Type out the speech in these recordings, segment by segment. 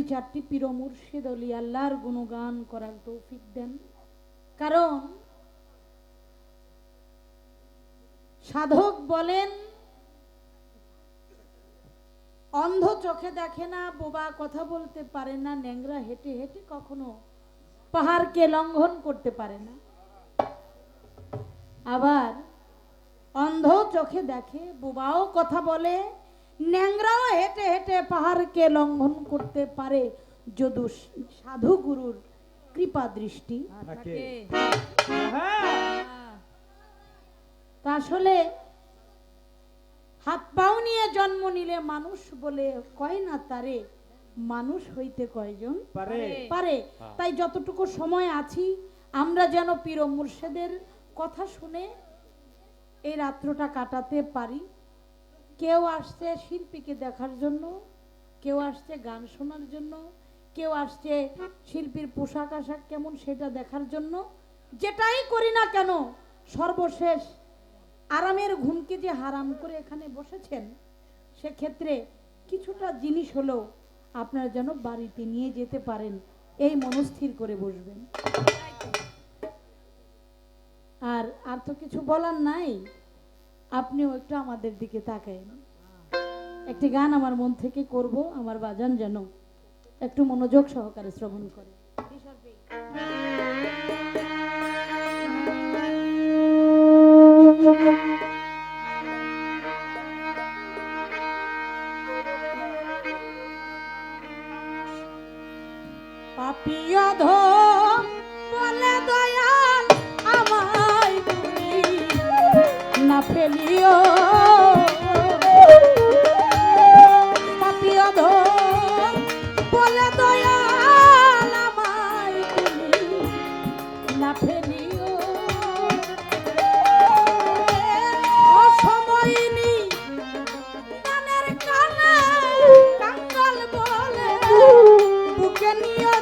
দুই চারটি পীর মুর্শিদ অলি আল্লাহর গুণগান করার তৌফিক দেন। কারণ সাধক বলেন, অন্ধ চোখে দেখে না, বোবা কথা বলতে পারে না, ন্যাংরা হেঁটে হেঁটে কখনো পাহাড়কে লঙ্ঘন করতে পারে না। আবার অন্ধ চোখে দেখে, বোবাও কথা বলে ন্যাংরাও হেঁটে হেঁটে পাহাড়কে লঙ্ঘন করতে পারে। যদু সাধু গুরুর কৃপা দৃষ্টি। থাকে। হ্যাঁ তা আসলে হাত পাও নিয়ে জন্ম নিলে মানুষ বলে কয় না তারে মানুষ হইতে কয়জন পারে। পারে। তাই যতটুকু সময় আছি আমরা যেন পীর ও মুর্শেদের কথা শুনে এই রাত্রটা কাটাতে পারি। কেউ আসছে শিল্পীকে দেখার জন্য, কেউ আসছে গান শোনার জন্য, কেউ আসছে শিল্পীর পোশাক আশাক কেমন সেটা দেখার জন্য। যেটাই করি না কেন, সর্বশেষ আরামের ঘুমকে যে হারাম করে এখানে বসেছেন, সেক্ষেত্রে কিছুটা জিনিস হলেও আপনারা যেন বাড়িতে নিয়ে যেতে পারেন, এই মনস্থির করে বসবেন। আর আর তো কিছু বলার নাই। আপনিও একটু আমাদের দিকে তাকায়েন। একটি গান আমার মন থেকে করব, আমার বাজান যেন একটু মনোযোগ সহকারে শ্রবণ করে।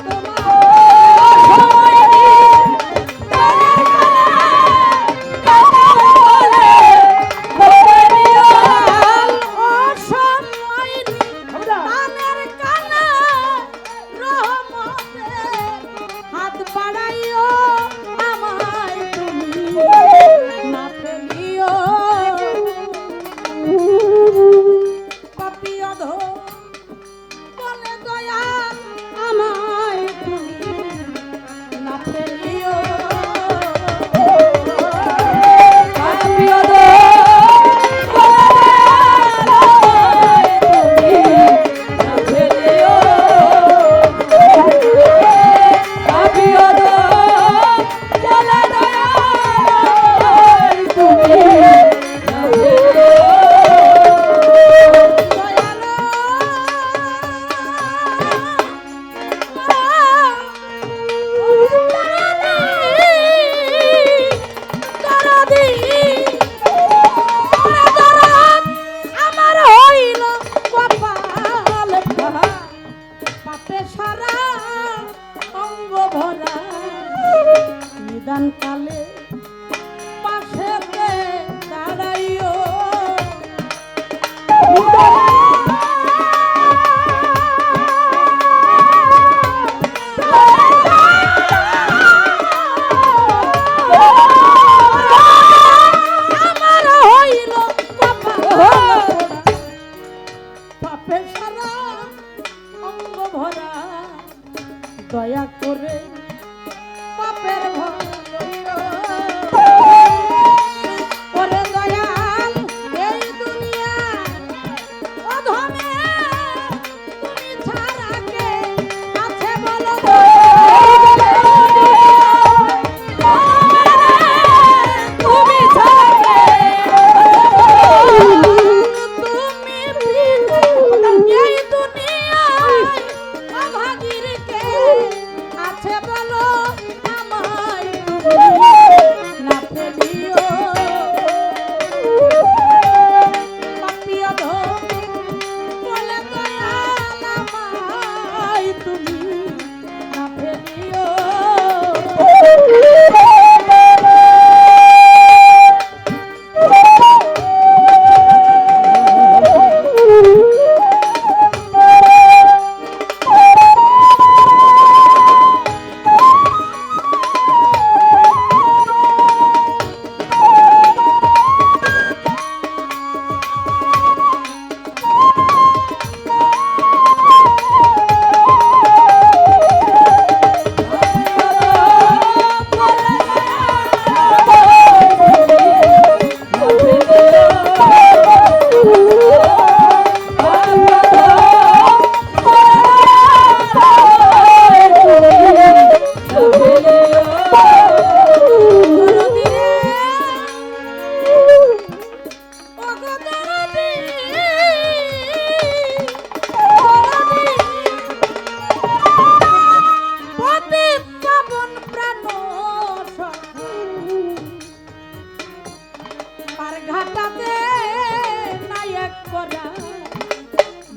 তোমার নিদান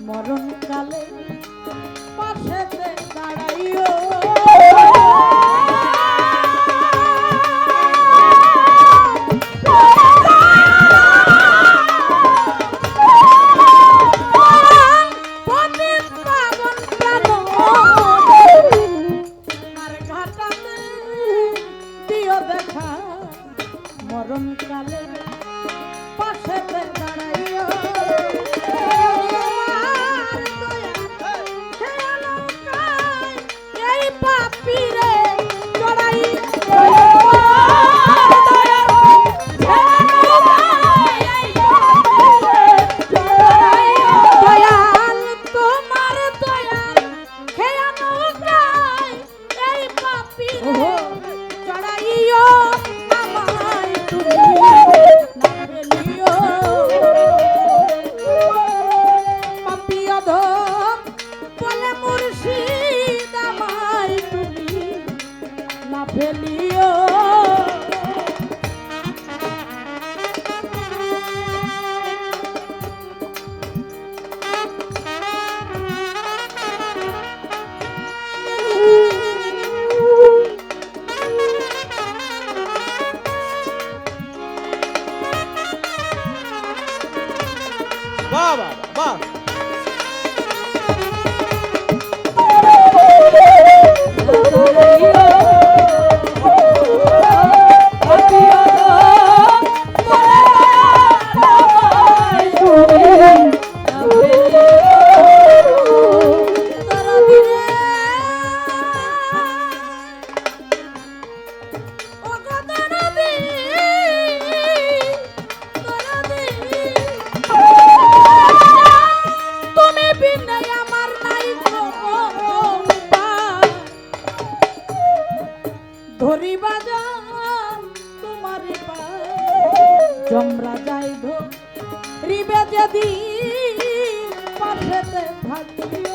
মরণ কালে তুমি জমরা যাই ধরিবে যদি পাশেতে থাকিও